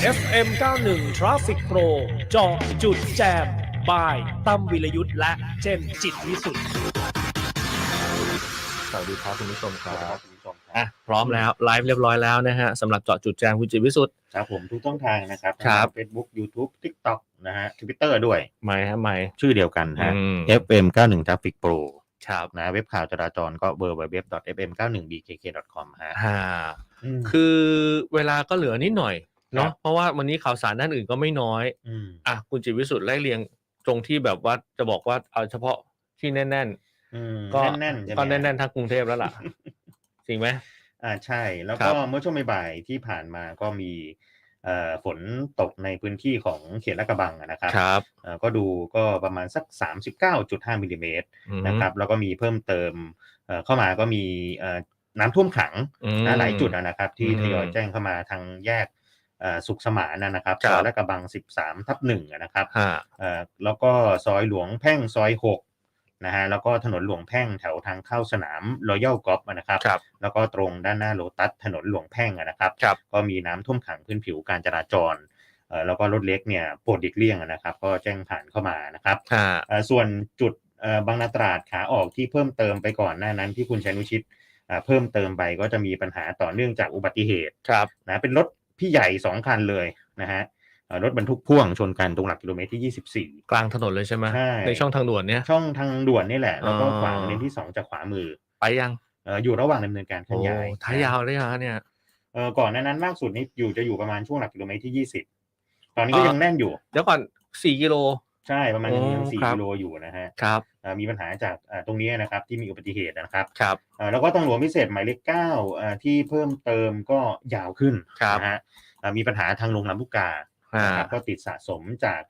FM 91 Traffic Pro เจาะจุดแจมบายตั้มวิรยุทธ์และเจนจิตวิสุทธิ์สวัสดีครับคุณผู้ชมคครัรับบคุณผู้ชมคอะรับพร้อมแล้วไลฟ์เรียบร้อยแล้วนะฮะสำหรับเจาะจุดแจงคุณจิตวิสุทธิ์ครับผมทุกช่องทางนะครับครับเฟซบุ๊กยูทูบทิกต็อกนะฮะทวิตเตอร์ด้วยไม่ฮะไม่ชื่อเดียวกันฮะอืม FM 91 Traffic Pro ครับนะเว็บข่าวจราจรก็ www.fm91bkk.com ฮะฮ่ามคือเวลาก็เหลือนิดหน่อย เนาะครับเพราะว่าวันนี้ข่าวสารด้านอื่นก็ไม่น้อยมอะคุณจิตวิสุทธิ์ไล่เรียงตรงที่แบบว่าจะบอกว่าเอาเฉพาะที่แน่นอืมๆก็แน่นๆใช่ไหมก็แน่นๆทั้งกรุงเทพแล้วล่ะจริงไหมอ่าใช่ แล้วครัก็บเมื่อช่วงบ่ายๆที่ผ่านมาก็มีเอ่อฝนตกในพื้นที่ของเขตลาดกระบังอะนะครับครับเอ่อก็ดูก็ประมาณสัก 39.5มิลลิเมตรอืมนะครับแล้วก็มีเพิ่มเติมเอ่อเข้ามาก็มีเอ่อน้ำท่วมขังอืมนะหลายจุดอะนะครับ ที่อืมทยอยแจ้งเข้ามาทางแยกเอ่อ สุขสมานนะนะครับครัซบอยลาดกระบัง 13 ทับหนึ่งอะนะครับฮ่าเอ่อแล้วก็ซอยหลวงแพ่งซอย6นะฮะแล้วก็ถนนหลวงแพ่งแถวทางเข้าสนามรอยัลกอล์ฟนะครับครับแล้วก็ตรงด้านหน้าโลตัสถนนหลวงแพ่งอะนะครับครับ ก็มีน้ำท่วมขังพื้นผิวการจราจรเอ่อแล้วก็รถเล็กเนี่ยโปรดดิกเลี่ยงอะนะครับ ก็แจ้งผ่านเข้ามานะครับฮ่าเอ่อส่วนจุดเอ่อบางนาตราดขาออกที่เพิ่มเติมไปก่อนหน้านั้นที่คุณชัยนุชิตเอ่อเพิ่มเติมไปก็จะมีปัญหาต่อเนื่องจากอุบัติเหตุครับนะเป็นรถ พี่ใหญ่สองคันเลยนะฮะเอ่อรถบรรทุกพ่วงชนกันตรงหลักกิโลเมตรที่กลางถนนเลยใช่ไหมใช่ในช่องทางด่วนเนี้ย24ช่องทางด่วนนี่แหละ แล้วก็อ๋อขวางเลนที่ 2 จากขวามือ ไปยังเอ่ออยู่ระหว่างดำเนินการเคลื่โอ้อนย้ายท้ายยาวเลยฮะเนี่ยเอ่อก่อนหนานั้นมากสุดนี่อยู่จะอยู่ประมาณช่วงหลักกิโลเมตรที่ 20 ตอนนี้ก็อ่ายัยังแน่นอยู่ เดี๋ยวก่อนสี่กิโล ใช่ประมาณยังโอ้ยังสี่ครับกิโลอยู่นะฮะครับเอ่อมีปัญหาจากเอ่อตรงนี้นะครับที่มีอุบัติเหตุนะครับครับเอ่อแล้วก็ตำรวจพิเศษหมายเลขเก้าเอ่อที่เพิ่มเติมก็ยาวขึ้นครับนะฮะเอ่อมีปัญหาทางลงลำลูกกาอ่านะครับก็ติดสะสมจาก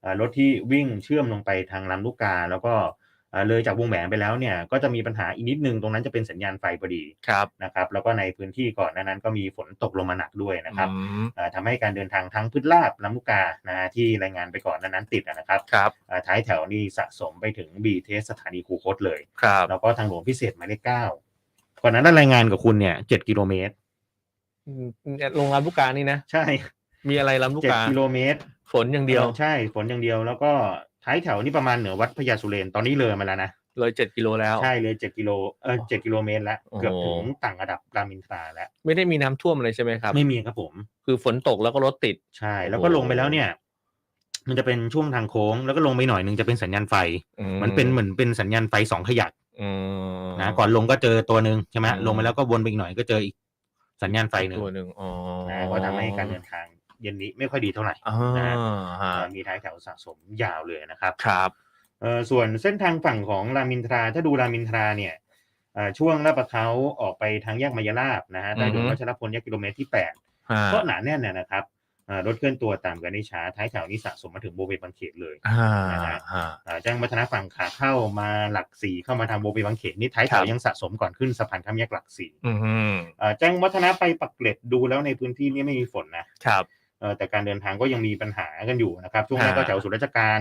เอ่อรถที่วิ่งเชื่อมลงไปทางลำลูกกา แล้วก็ เอ่อเลยจากวงแหวนไปแล้วเนี่ยก็จะมีปัญหาอีกนิดนึงตรงนั้นจะเป็นสัญญาณไฟพอดีครับนะครับแล้วก็ในพื้นที่ก่อนหนานั้นก็มีฝนตกลงมาหนักด้วยนะครับอืมเอ่อทำให้การเดินทางทั้งพืชลาบลำลูกกานะฮะที่รายงานไปก่อนหนานั้นติดนะครับครับเอ่อท้ายแถวนี่สะสมไปถึงบีเทสสถานีคูคตเลยครับแล้วก็ทางหลวงพิเศษหมายเลขเก้าก่อนหนานั้นได้รายงานกับคุณเนี่ยเจ็ดกิโลเมตรอืมโรงงานลูกกานี่นะ ใช่ มีอะไรลำลูกเจ็ดกากิโลเมตร ฝนอย่างเดียวออใช่ ฝนอย่างเดียวแล้วก็ ท้ายแถวนี่ประมาณเหนือวัดพญาสุเรนตอนนี้เลยมาแล้วนะเลยเจ็ดกิโลแล้ว ใช่เลยเจ็ดกิโลเออเจ็ดกิโลเมตรแล้วโอ้โหเกือบถึงต่างระดับรามอินทราแล้ว ไม่ได้มีน้ำท่วมอะไรใช่ไหมครับ ไม่มีครับผม คือฝนตกแล้วก็รถติดใช่ แล้วก็ลงไปแล้วเนี่ย มันจะเป็นช่วงทางโค้ง แล้วก็ลงไปหน่อยหนึงจะเป็นสัญญาณไฟอืมันเป็นเหมือนเป็นสัญญาณไฟสองขยักอืมนะก่อนลงก็เจอตัวหนึ่งใช่ไหมอืมลงไปแล้วก็วนไปอีกหน่อยก็เจออีกสัญญาณไฟหนึ่งตัวหนึ่งอ๋อนะก็ทำให้การเดินทาง เย็นนี้ไม่ค่อยดีเท่าไหร่อ่านะฮะฮะเอ่อมีท้ายแถวสะสมยาวเลยนะครับครับเอ่อส่วนเส้นทางฝั่งของรามอินทราถ้าดูรามอินทราเนี่ยเอ่อช่วงลาดประเขาออกไปทางแยกมายาลาบนะฮะใต้ด่วนอือฮึวัชรพลแยกกิโลเมตรที่ฮะ8ก็หนาแน่นนะนะครับเอ่อรถเคลื่อนตัวตามกันได้ช้าท้ายแถวนี้สะสมมาถึงโบเวบางเขนเลยอ่านะฮะฮะเอ่อแจ้งวัฒนะฝั่งขาเข้ามาหลักสี่เข้ามาทางโบเวบางเขนนี่ท้ายแถครัวบยังสะสมก่อนขึ้นสะพานข้ามแยกหลักสี่อืมเอ่อแจ้งวัฒนะไปปักเกร็ดดูแล้วในพื้นที่นี่ไม่มีฝนนะครับเอ่อ แต่การเดินทางก็ยังมีปัญหากันอยู่นะครับ ช่วงแรกก็อ่าแถวศูนย์ราชการ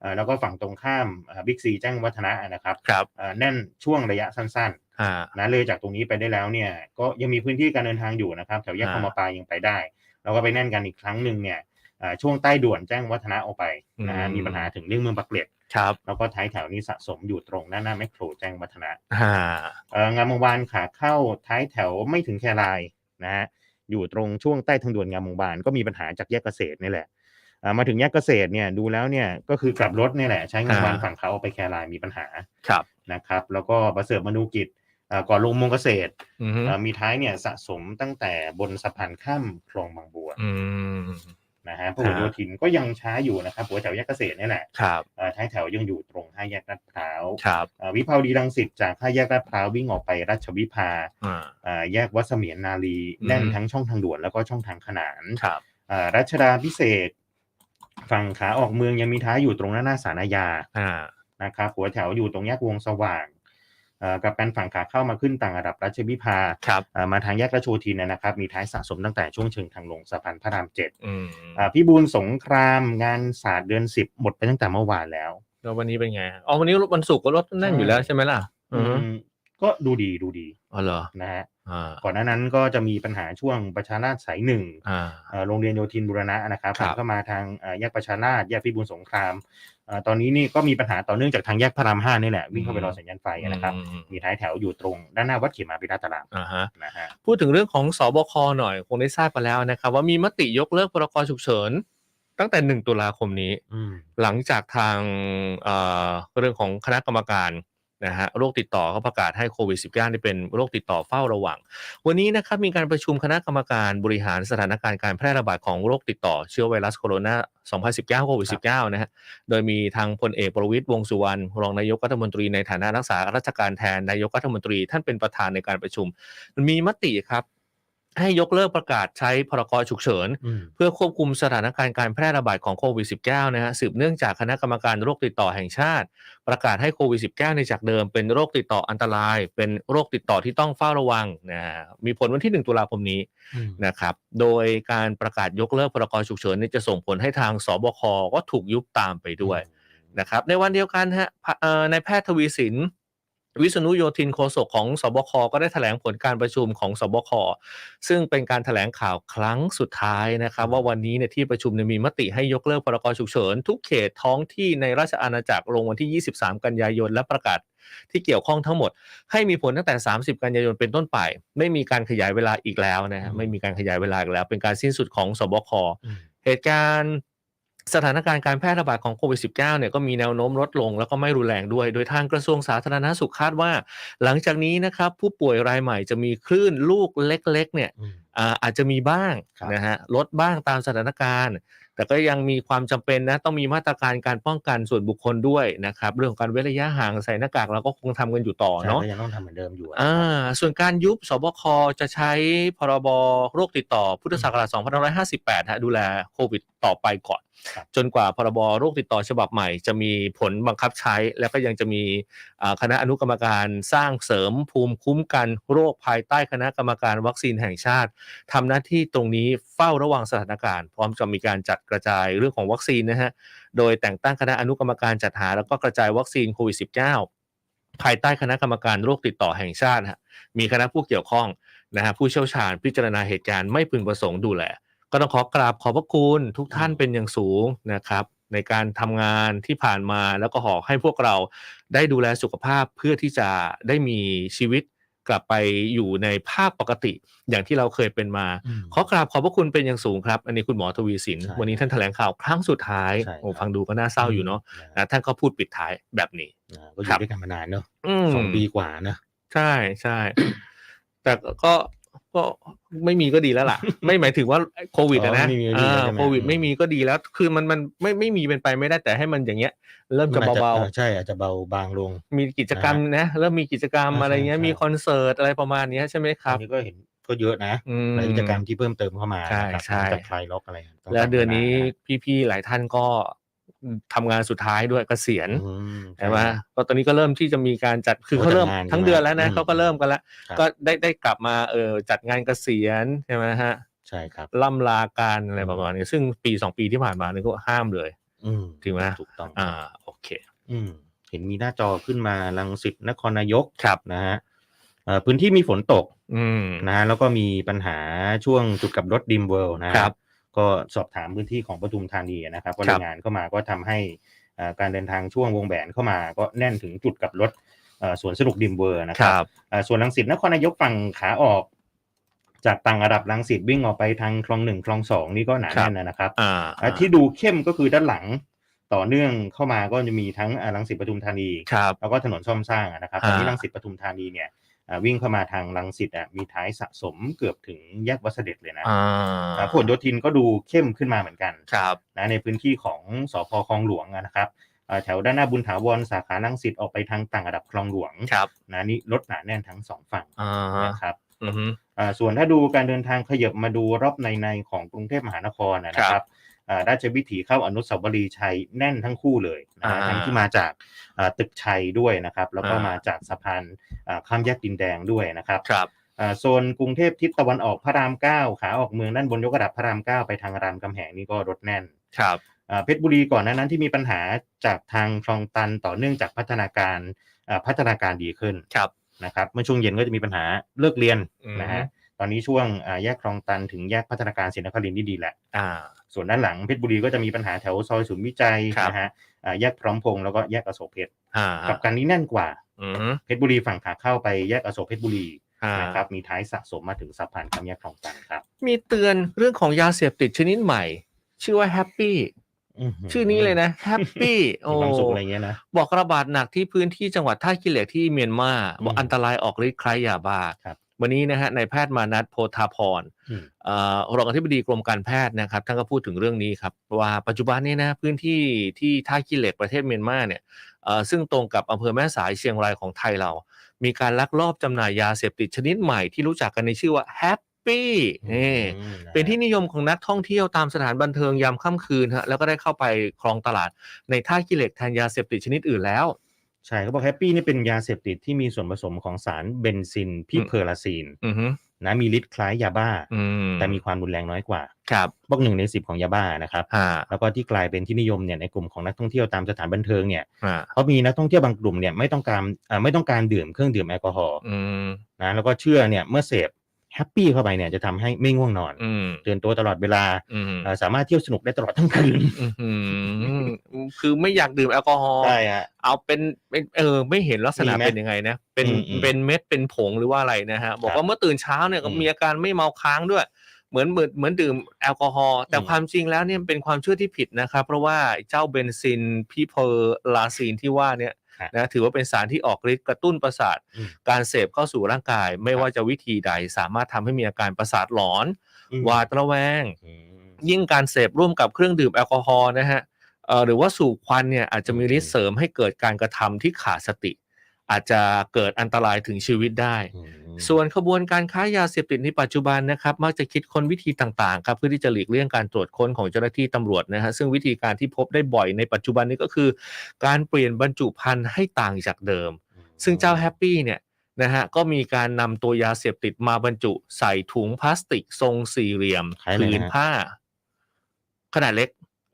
เอ่อแล้วก็ฝั่งตรงข้ามบิ๊กซีแจ้งวัฒนะนะครับครับเอ่อแน่นช่วงระยะสั้นฮะๆนะเลยจากตรงนี้ไปได้แล้วเนี่ยก็ยังมีพื้นที่การเดินทางอยู่นะครับแถวแยกอ่าคลองมาปลายังไปได้ แล้วก็ไปแน่นกันอีกครั้งหนึ่งเนี่ยเอ่อช่วงใต้ด่วนแจ้งวัฒนะออกไปนะฮะอืมมีปัญหาถึงเรื่องเมืองปักเกร็ดครับแล้วก็ท้ายแถวนี้สะสมอยู่ตรงหน้าหน้าแมคโครแจ้งวัฒนะฮะเอ่องามวงวานขาเข้าท้ายแถวไม่ถึงแครายนะฮะ อยู่ตรงช่วงใต้ทางด่วนงามวงวานก็มีปัญหาจากแยกเกษตรนี่แหละเอ่อมาถึงแยกเกษตรเนี่ยดูแล้วเนี่ยก็คือกลับรถเนี่ยแหละ ใช้งามวงวานฝั่งเขาไปแครายมีปัญหาครับนะครับ แล้วก็ประเสริฐมนูกิจเอ่อก่อนลงมงเกษตรอืมเอ่อมีท้ายเนี่ยสะสมตั้งแต่บนสะพานข้ามคลองบางบัวอืม นะฮะพหลโยธินก็ยังช้าอยู่นะครับหัวแถวแยกเกษตรนี่แหละครับเอ่อท้ายแถวยังอยู่ตรงห้าแยกลาดพร้าวครับเอ่อวิภาวดีรังสิตจากห้าแยกลาดพร้าววิ่งออกไปราชวิภาอ่าเอ่อแยกวัดเสมียนนาลีอืมแน่นทั้งช่องทางด่วนแล้วก็ช่องทางขนานครับเอ่อรัชดาพิเศษกฝั่งขาออกเมืองยังมีท้ายอยู่ตรงหน้าหน้าสารอาญาอ่านะครับหัวแถวอยู่ตรงแยกวงสว่างเอ่อ กับการฝั่งขาเข้ามาขึ้นต่างระดับรัชวิภาครับเอ่อมาทางแยกราชโยธินนะนะครับ มีท้ายสะสมตั้งแต่ช่วงเชิงทางลงสะพานพระรามเจ็ดอืมอ่าพี่บูลสงครามงานศาสตร์เดือนสิบหมดไปตั้งแต่เมื่อวานแล้วแล้ววันนี้เป็นไงอ๋อวันนี้วันศุกร์ก็รถแน่นอยู่แล้วใช่ไหมล่ะอืมอืมก็ดูดีดูดีอ๋อเหรอนะฮะอ่า ก่อนหน้านั้นก็จะมีปัญหาช่วงประชาราษฎร์สายหนึ่งอ่าเอ่อโรงเรียนโยธินบุรณะนะครับครับผ่านเข้ามาทางเอ่อแยกประชาราษฎร์แยกพิบูลสงครามเอ่อตอนนี้นี่ก็มีปัญหาต่อเนื่องจากทางแยกพระรามห้านี่แหละวิ่งเข้าไปรอสัญญาณไฟนะครับอืมมีท้ายแถวอยู่ตรงด้านหน้าวัดเขมาพิราตารามอ่าฮะนะฮะพูดถึงเรื่องของสบคหน่อยคงได้ทราบกันแล้วนะครับ ว่ามีมติยกเลิกพรกฉุกเฉินตั้งแต่หนึ่งตุลาคมนี้อืมหลังจากทางเอ่อเรื่องของคณะกรรมการ นะฮะโรคติดต่อเขาประกาศให้โควิด -19 นี่เป็นโรคติดต่อเฝ้าระวัง วันนี้นะครับมีการประชุมคณะกรรมการบริหารสถานการณ์การแพร่ระบาดของโรคติดต่อเชื้อไวรัสโคโรนา 2019 โควิด -19 นะฮะ โดยมีทางพลเอกประวิตยวงสุวรรณรองนายกรัฐมนตรีในฐานะรักษาราชการแทนนายกรัฐมนตรี ท่านเป็นประธานในการประชุมมีมติครับ ให้ยกเลิกประกาศใช้พรกฉุกเฉินอืมเพื่อควบคุมสถานการณ์การแพร่ระบาดของโควิด -19 นะฮะสืบเนื่องจากคณะกรรมการโรคติดต่อแห่งชาติ ประกาศให้โควิด -19 ในจากเดิมเป็นโรคติดต่ออันตราย เป็นโรคติดต่อที่ต้องเฝ้าระวังนะฮะมีผลวันที่ 1 ตุลาคมนี้อืมนะครับโดยการประกาศยกเลิกพรกฉุกเฉินนี่จะส่งผลให้ทางสบคก็ถูกยุบตามไปด้วยนะครับในวันเดียวกันฮะพะเอ่อในายแพทย์ทวีสิน วิษณุโยธินโฆษกของสบคก็ได้แถลงผลการประชุมของสบคซึ่งเป็นการแถลงข่าวครั้งสุดท้ายนะครับ ว่าวันนี้เนี่ยที่ประชุมเนี่ยมีมติให้ยกเลิกพรกฉุกเฉิน ทุกเขตท้องที่ในราชอาณาจักรลงวันที่ 23 กันยายนและประกาศที่เกี่ยวข้องทั้งหมด ให้มีผลตั้งแต่ 30 กันยายนเป็นต้นไป ไม่มีการขยายเวลาอีกแล้วนะฮะไม่มีการขยายเวลาอีกแล้ว เป็นการสิ้นสุดของสบคอืมเหตุการณ์ สถานการณ์การแพร่ระบาดของโควิด -19 เนี่ยก็มีแนวโน้มลดลงแล้วก็ไม่รุนแรงด้วย โดยทางกระทรวงสาธารณสุขคาดว่า หลังจากนี้นะครับผู้ป่วยรายใหม่จะมีคลื่นลูกเล็กๆเนี่ยอืมอ่าอาจจะมีบ้างครับนะฮะลดบ้างตามสถานการณ์ แต่ก็ยังมีความจำเป็นนะต้องมีมาตรการการป้องกันส่วนบุคคลด้วยนะครับเรื่องของการเว้นระยะห่างใส่หน้ากากเราก็คงทำกันอยู่ต่อใช่เนาะก็ยังต้องทำเหมือนเดิมอยู่อ่าส่วนการยุบสบคจะใช้พรบโรคติดต่อพุทธศักราช2558ฮะดูแลโควิดต่อไปก่อนครับจนกว่าพรบโรคติดต่อฉบับใหม่ จะมีผลบังคับใช้ แล้วก็ยังจะมีอ่าคณะอนุกรรมการสร้างเสริมภูมิคุ้มกันโรคภายใต้คณะกรรมการวัคซีนแห่งชาติทำหน้าที่ตรงนี้เฝ้าระวังสถานการณ์ พร้อมจะมีการจัดกระจายเรื่องของวัคซีนนะฮะโดยแต่งตั้งคณะอนุกรรมการจัดหา แล้วก็กระจายวัคซีนโควิด -19 ภายใต้คณะกรรมการโรคติดต่อแห่งชาติฮะมีคณะผู้เกี่ยวข้องนะฮะผู้เชี่ยวชาญพิจารณาเหตุการณ์ไม่พึงประสงค์ดูแล ก็ต้องขอกราบขอบพระคุณทุกท่านเป็นอย่างสูงนะครับ ในการทำงานที่ผ่านมาแล้วก็ขอให้พวกเราได้ดูแลสุขภาพเพื่อที่จะได้มีชีวิตกลับไปอยู่ในภาพปกติอย่างที่เราเคยเป็นมาอืมขอกราบขอบพระคุณเป็นอย่างสูงครับ อันนี้คุณหมอทวีสินใช่วันนี้ท่านแถลงข่าวครั้งสุดท้ายใช่โอ้ครับฟังดูก็น่าเศร้าอยู่เนาะนะนะท่านก็พูดปิดท้ายแบบนี้อ่าก็อครัยู่บด้วยกันมานานเนอะอืมสองปีกว่านะ ใช่ใช่แต่ก็ ก็ไม่มีก็ดีแล้วล่ะ ไม่หมายถึงว่าโควิดอะนะอ๋อไม่มีก็ดีอ่าแล้วใช่ไหม โควิดไม่มีก็ดีแล้ว คือมันมันไม่ไม่มีเป็นไปไม่ได้แต่ให้มันอย่างเงี้ย เริ่มจะมันอเบาอใช่อาจจะเบาบางลง ๆมีกิจกรรมนะเริ่มมีกิจกรรมอ่าอะไรเงี้ยใช่ มีคอนเสิร์ตอะไรประมาณเนี้ยใช่ไหมครับอันนี้ก็เห็นก็เยอะนะอืม หลายกิจกรรมที่เพิ่มเติมเข้ามาใช่นะครับใช่ จากคลายล็อกอะไรต้องแล้วเดือนนี้ทำงาพี่ๆหลายท่านก็ ทำงานสุดท้ายด้วยเกษียณอืมใช่ไหมก็ตอนนี้ก็เริ่มที่จะมีการจัดคือเขาเริ่มจัดงานทั้งเดือนแล้วนะใช่ไหมเขาก็เริ่มกันแล้วครับก็ได้ได้กลับมาเออจัดงานเกษียณใช่ไหมฮะใช่ครับล่ำลาการอะไรประมาณนี้ซึ่งปีสองปีที่ผ่านมานี่ก็ห้ามเลยอืมถูกไหมถูกต้องอ่าโอเค อืมเห็นมีหน้าจอขึ้นมาลังสิตนครนายกครับนะฮะเอ่อพื้นที่มีฝนตกอืมนะฮะแล้วก็มีปัญหาช่วงจุดกลับรถดิมเวิลด์นะฮะครับ ก็สอบถามพื้นที่ของปทุมธานีนะครับก็ครัราบยงานเข้ามาก็ทำให้อ่าการเดินทางช่วงวงแหวนเข้ามาก็แน่นถึงจุดกลับรถเอ่อสวนสนุกดิมเวิลด์นะคครัรับบอ่าส่วนลังสิตนครนายกฝั่งขาออกจากต่างระดับลังสิตวิ่งออกไปทางคลองหนึ่งคลองสองนี่ก็หนาครับแน่นนะครับอ่าอ่าที่ดูเข้มก็คือด้านหลังต่อเนื่องเข้ามาก็จะมีทั้งอ่าลังสิตปทุมธานีครับแล้วก็ถนนซ่อมสร้างอะนะครับตอนนี้อ่าลังสิตปทุมธานีเนี่ยอ่า วิ่งเข้ามาทางลังสิตอะมีท้ายสะสมเกือบถึงแยกวัดเสด็จเลยนะอ่าอ่าผลโยธินก็ดูเข้มขึ้นมาเหมือนกันครับนะในพื้นที่ของสพคลองหลวงอะนะครับอ่าแถวด้านหน้าบุญถาวรสาขาลังสิตออกไปทางต่างระดับคลองหลวงครับนะนี่รถหนาแน่นทั้งสองฝั่งอ่านะครับอือฮึอ่าส่วนถ้าดูการเดินทางขยับมาดูรอบในในๆของกรุงเทพมหานครนะนะคครัรับบอ่า ราชวิถีเข้าอนุสาวรีย์ชัยแน่นทั้งคู่เลยนะฮะอ่าทั้งที่มาจากอ่าตึกชัยด้วยนะครับ แล้วก็อ่ามมาจากสะพานอ่าข้ามแยกดินแดงด้วยนะครับครับอ่าโซนกรุงเทพทิศตะวันออกพระรามเก้าขาออกเมืองด้านบนยกระดับพระรามเก้าไปทางรามคำแหงนี่ก็รถแน่นครับอ่าเพชรบุรีก่อนหน้านั้นที่มีปัญหาจากทางคลองตันต่อเนื่องจากพัฒนาการอ่าพัฒนาการดีขึ้นครับนะครับเมื่อช่วงเย็นก็จะมีปัญหาเลิกเรียนอืมนะฮะ ตอนนี้ช่วงอ่าแยกคลองตันถึงแยกพัฒนาการศรีนครินทร์นี่ดีแหละอ่าส่วนด้านหลังเพชรบุรีก็จะมีปัญหาแถวซอยศูนย์วิจัยครับนะฮะอ่าแยกพร้อมพงษ์แล้วก็แยกอโศกเพชรอ่ากับการนี้แน่นกว่าอืมเพชรบุรีฝั่งขาเข้าไปแยกอโศกเพชรบุรีอ่านะครับมีท้ายสะสมมาถึงสะพานข้ามแยกคลองตันครับ มีเตือนเรื่องของยาเสพติดชนิดใหม่ ชื่อว่าแฮปปี้ชื่อนี้เลยนะแฮปปี้โอ้มีความสุขอะไรเงี้ยนะบอกระบาดหนักที่พื้นที่จังหวัดท่าขี้เหล็กที่เมียนมาบอกอืมอันตรายออกฤทธิ์คล้ายยาบ้าครับ วันนี้นะฮะนายแพทย์มานัทโพธาพรอืมเอ่อรองอธิบดีกรมการแพทย์นะครับท่านก็พูดถึงเรื่องนี้ครับว่าปัจจุบันนี้นะพื้นที่ที่ท่าขี้เหล็กประเทศเมียนมาเนี่ยเอ่อซึ่งตรงกับอำเภอแม่สายเชียงรายของไทยเรา มีการลักลอบจำหน่ายยาเสพติดชนิดใหม่ที่รู้จักกันในชื่อว่าแฮปปี้นี่อืมะเป็นที่นิยมของนักท่องเที่ยวตามสถานบันเทิงยามค่ำคืนฮะแล้วก็ได้เข้าไปครองตลาดในท่าขี้เหล็กแทนยาเสพติดชนิดอื่นแล้ว ใช่เขาบอกแฮปปี้นี่เป็นยาเสพติดที่มีส่วนผสมของสารเบนซินพิเพอราซีนอือฮึนะมีฤทธิ์คล้ายยาบ้าอืมแต่มีความรุนแรงน้อยกว่า ครับบอกหนึ่งในสิบของยาบ้านะครับอ่าแล้วก็ที่กลายเป็นที่นิยมเนี่ยในกลุ่มของนักท่องเที่ยวตามสถานบันเทิงเนี่ยอ่าเพราะมีนักท่องเที่ยวบางกลุ่มเนี่ยไม่ต้องการอ่าไม่ต้องการดื่มเครื่องดื่มแอลกอฮอล์อืมนะแล้วก็เชื่อเนี่ยเมื่อเสพ แฮปปี้เข้าไปเนี่ยจะทำให้ไม่ง่วงนอนอืมตื่นตัวตลอดเวลาอืมเอ่อสามารถเที่ยวสนุกได้ตลอดทั้งคืนอื้อหือคือไม่อยากดื่มแอลกอฮอล์ใช่ฮะเอาเป็นเป็นเออไม่เห็นลักษณะมีไหมเป็นยังไงนะเป็นอืมอืมเป็นเม็ดเป็นผงหรือว่าอะไรนะฮะบอกครับว่าเมื่อตื่นเช้าเนี่ยก็อืมมีอาการไม่เมาค้างด้วยเหมือนเหมือนเหมือนดื่มแอลกอฮอล์แต่อืมความจริงแล้วเนี่ยเป็นความเชื่อที่ผิดนะครับ เพราะว่าเจ้าเบนซินพิเพอร์ลาซีนที่ว่าเนี่ย นะถือว่าเป็นสารที่ออกฤทธิ์กระตุ้นประสาทอืมการเสพเข้าสู่ร่างกาย ไม่ครับว่าจะวิธีใดสามารถทำให้มีอาการประสาทหลอนอืมหวาดระแวงอืมยิ่งการเสพร่วมกับเครื่องดื่มแอลกอฮอล์นะฮะเอ่อหรือว่าสูบควันเนี่ยอาจจะมีฤทธิ์เสริมให้เกิดการกระทำที่ขาดสติ อาจจะเกิดอันตรายถึงชีวิตได้อืมส่วนขบวนการค้ายาเสพติดในปัจจุบันนะครับ มักจะคิดค้นวิธีต่างๆครับเพื่อที่จะหลีกเลี่ยงการตรวจค้นของเจ้าหน้าที่ตำรวจนะฮะซึ่งวิธีการที่พบได้บ่อยในปัจจุบันนี้ก็คือ การเปลี่ยนบรรจุภัณฑ์ให้ต่างจากเดิม ซึ่งเจ้าแฮปปี้เนี่ยนะฮะก็มีการนำตัวยาเสพติดมาบรรจุ ใส่ถุงพลาสติกทรงสี่เหลี่ยมคล้ายอะไรผืนนะผ้า ขนาดเล็ก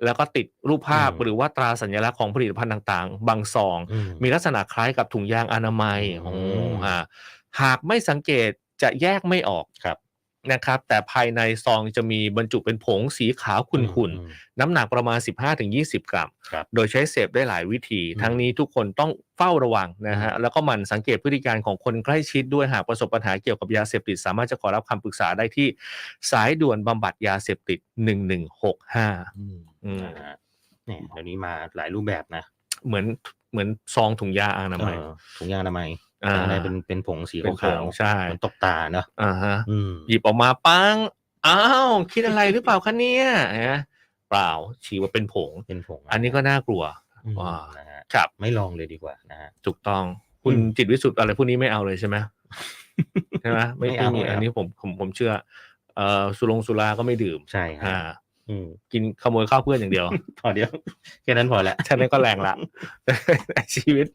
แล้วก็ติดรูปภาพอืมหรือว่าตราสัญลักษณ์ของผลิตภัณฑ์ต่างๆ บางซองอืมมีลักษณะคล้ายกับถุงยางอนามัยอืโอ้มฮะหากไม่สังเกตจะแยกไม่ออกครับนะครับ แต่ภายในซองจะมีบรรจุเป็นผงสีขาวขุ่นอืมๆน้ำหนักประมาณ 15-20 กรัมครับโดยใช้เสพได้หลายวิธีอืมทั้งนี้ทุกคนต้องเฝ้าระวังนะฮะอืมแล้วก็หมั่นสังเกตพฤติการของคนใกล้ชิดด้วยหากประสบปัญหาเกี่ยวกับยาเสพติด สามารถจะขอรับคำปรึกษาได้ที่สายด่วนบำบัดยาเสพติด 1165 อืมอืมนะฮะเนี่ยเดี๋ยวนี้มาหลายรูปแบบนะ เหมือนเหมือนซองถุงยาอนามัยเออถุงยางอนามัยอ่าแต่ในเป็นเป็นผงสีเป็นผขางวใช่ๆมันตกตาเนอะอ่าฮะอืมหยิบออกมาปังอ้าวคิดอะไรหรือเปล่าคะเนี่ยนะเปล่าชี้ว่าเป็นผงเป็นผง อันนี้ก็น่ากลัวอืมว่านะฮะครับไม่ลองเลยดีกว่านะฮะถูกต้องคุณอืมจิตวิสุทธ์อะไรพวกนี้ไม่เอาเลยใช่ไหมใช่ไหมไม่ไม่ไม่เอามีไม่เอาอันนี้ผมผมผมเชื่อ เอ่อสุรงสุราก็ไม่ดื่มใช่ฮะ อ่าอืมกินขโมยข้าวเพื่อนอย่างเดียว พอเดียวแค่นั้นพอแล้วแค่นั้นก็แรงละชีวิต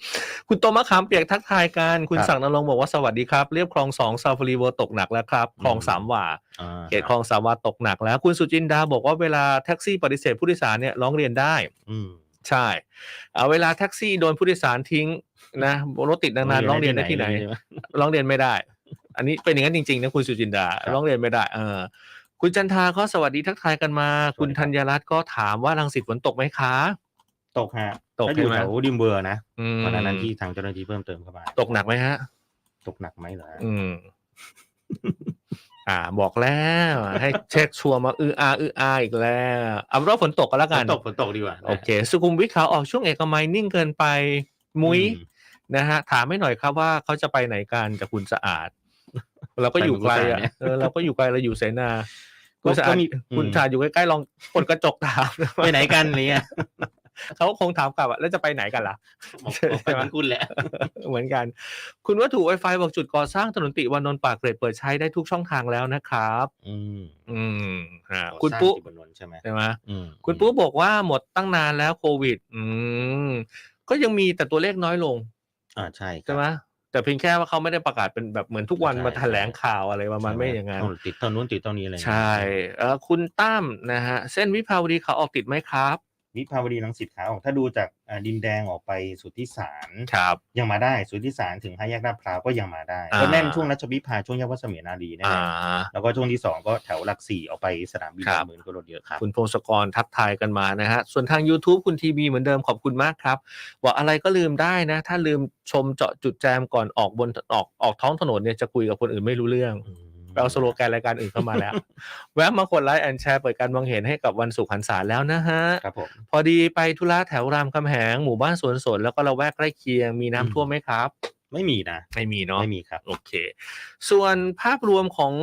คุณโตมะขามเปียกทักทายกัน คุณครับสั่งนรงค์บอกว่าสวัสดีครับ เรียบคลองสองซาฟารีเวอร์ตกหนักแล้วครับ คลองอืมสามหว่าอ่าเขตคลองสามวาตกหนักแล้ว คุณสุจินดาบอกว่าเวลาแท็กซี่ปฏิเสธผู้โดยสารเนี่ยร้องเรียนได้ อืมใช่เอาเวลาแท็กซี่โดนผู้โดยสารทิ้งนะรถติดนานๆร้องเรียนได้ที่ไหนใช่มร้องเรียนไม่ได้ อันนี้เป็นอย่างนั้นจริงๆนะคุณสุจินดาครับร้องเรียนไม่ได้ เออ คุณจันทาก็สวัสดีทักทายกันมาสวัสดีคุณครับธัญรัตน์ก็ถามว่ารังสิตฝนตกไหมคะ ตกฮะตกถ้าอยู่ใช่ไหมแถวดิมเบอร์นะอืมวันนั้นที่ทางเจ้าหน้าที่เพิ่มเติมเข้ามาตกหนักไหมฮะ ตกหนักไหมเหรอฮะอืม อ่า บอกแล้ว ให้เช็คชัวร์มาอืออาอืออาอีกแล้วเอาเป็นว่าฝนตกก็แล้วฝกันนตกฝนตกดีกว่านะโอเค สุขุมวิทขาออกช่วงเอกมัยนิ่งเกินไปมุ้ย อืนะฮะถามให้หน่อยครับว่าเขาจะไปไหนกันจากคุณสะอาด เราก็อยู่ไกลอะเออเราก็อยู่ไกลเราอยู่เสนาคุณสะอาดก็มีคุณอืมสะอาดอยู่ใกล้ๆลองกดกระจกถามไปไหนกันเนี่ยเขาคงถามกลับอะแล้วจะไปไหนกันล่ะบอกใช่บอกไปไหมเหมือนคุณแหละเหมือนกัน คุณวัตถุ Wi-Fi บอกจุดก่อสร้างถนนติวานนท์ปากเกร็ดเปิดใช้ได้ทุกช่องทางแล้วนะครับ อืมอืมอ่าก่อคุณสร้างปุ๊ที่บนนนท์ใช่ไหมใช่ไหมอืมคุณปุ๊บอกว่าหมดตั้งนานแล้วโควิด อืมก็ยังมีแต่ตัวเลขน้อยลง อ่าใช่ครับใช่ไหม แต่เพียงแค่ว่าเขาไม่ได้ประกาศเป็นแบบเหมือนทุกวันใช่มาแถลงข่าวอะไรประมาณไม่อย่างนั้นต้ติดเท่านู้นติดเท่านี้อะไรอย่างใช่เงี้ยเออคุณตั้มนะฮะเส้นวิภาวดีเขาออกติดไหมครับ วิภาวดีรังสิตขาออกถ้าดูจากอ่าดินแดงออกไปสุทธิสารครับยังมาได้สุทธิสารถึงห้าแยกลาดพร้าวก็ยังมาได้อ่าก็แน่นช่วงรัชวิภาช่วงแยกวัดเสมียนารีนั่นอ่าแหละแล้วก็ช่วงที่สองก็แถวหลักสี่ออกไปสนามบินครับดอนเมืองก็รถเยอะครับคุณพงศกรทักทายกันมานะฮะส่วนทาง YouTube คุณทีบีเหมือนเดิมขอบคุณมากครับบอกอะไรก็ลืมได้นะ ถ้าลืมชมเจาะจุดแจมก่อนออกบนออกออกท้องถนนเนี่ยจะคุยกับคนอื่นไม่รู้เรื่องไป เอาสโลแกนรายการอื่นเข้ามาแล้ว แวะมากดไลค์แอนแชร์เปิดการมองเห็นให้กับวันสุขหันษาแล้วนะฮะ ครับผม พอดีไปธุระแถวรามคำแหงหมู่บ้านสวนสนแล้วก็ละแวกใกล้เคียงมีน้ำอืมท่วมไหมครับ ไม่มีนะ ไม่มีเนาะ ไม่มีครับ โอเค ส่วนภาพรวมของ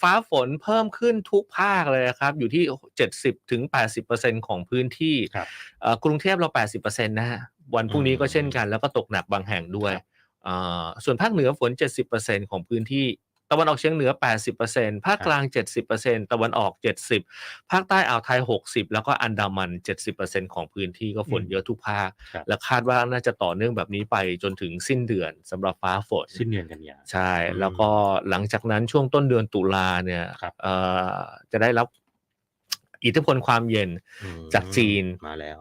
ฟ้าฝนเพิ่มขึ้นทุกภาคเลยครับ อยู่ที่ 70ถึง80%ของพื้นที่ครับเอ่อกรุงเทพเรา 80%นะฮะ วันพรุ่งนี้ก็อืมเช่นกัน แล้วก็ตกหนักบางแห่งด้วยครับเอ่อส่วนภาคเหนือฝน 70%ของพื้นที่ ตะวันออกเฉียงเหนือ 80%ภาคกลาง 70%ตะวันออก 70 ภาคใต้อ่าวไทย 60 แล้วก็อันดามัน 70%ของพื้นที่ก็ฝนอืมเยอะทุกภาคครับและคาดว่าน่าจะต่อเนื่องแบบนี้ไปจนถึงสิ้นเดือนสำหรับฟ้าฝน สิ้นเดือนกันยาใช่อืมแล้วก็หลังจากนั้นช่วงต้นเดือนตุลาเนี่ยครับเอ่อจะได้รับอิทธิพลความเย็นอืมจากจีนมาแล้ว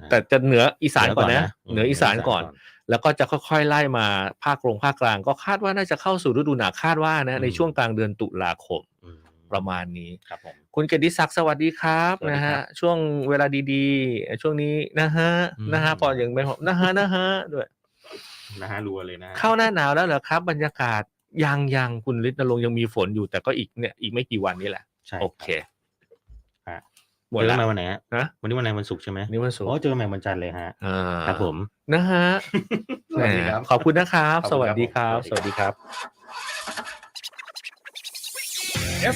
นะแต่จะเหนืออีสานก่อนนะอืมเหนืออีสานก่อน แล้วก็จะค่อยๆไล่มาภาคลงภาคกลาง ก็คาดว่าน่าจะเข้าสู่ฤดูหนาวคาดว่านะในช่วงกลางเดือนตุลาคมอืมประมาณนี้ครับผมคุณเกยรติศักดิ์สวัสดีครับสวัสดีนะครัฮะบช่วงเวลาดีๆ ช่วงนี้นะฮะอืมนะฮะพออย่างเป็นนะฮะนะฮะด้วยนะฮะรัวเลยนะ เข้าหน้าหนาวแล้วเหรอครับ บรรยากาศยังยังคุณฤทธิ์นรงค์ยังมีฝนอยู่แต่ก็อีกเนี่ยอีกไม่กี่วันนี้แหละใช่โอเคฮะ หมดเจอละกันใหม่วันไหนฮะนะวันนี้วันไหนวันศุกร์ใช่ไหมนี่วันศุกโอ้ร์เจอกันใหม่วันจันทร์เลยฮะอ่าครับผม นะฮะสวัสดีครับ แหมขอบคุณนะครับขอบสคุณครับวัสดีครับผมสวัสดีครับ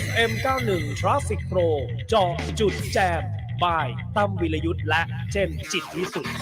FM 91 Traffic Pro เจาะจุดแจมบายตั้มวิรยุทธ์และเจนจิตวิสุทธิ์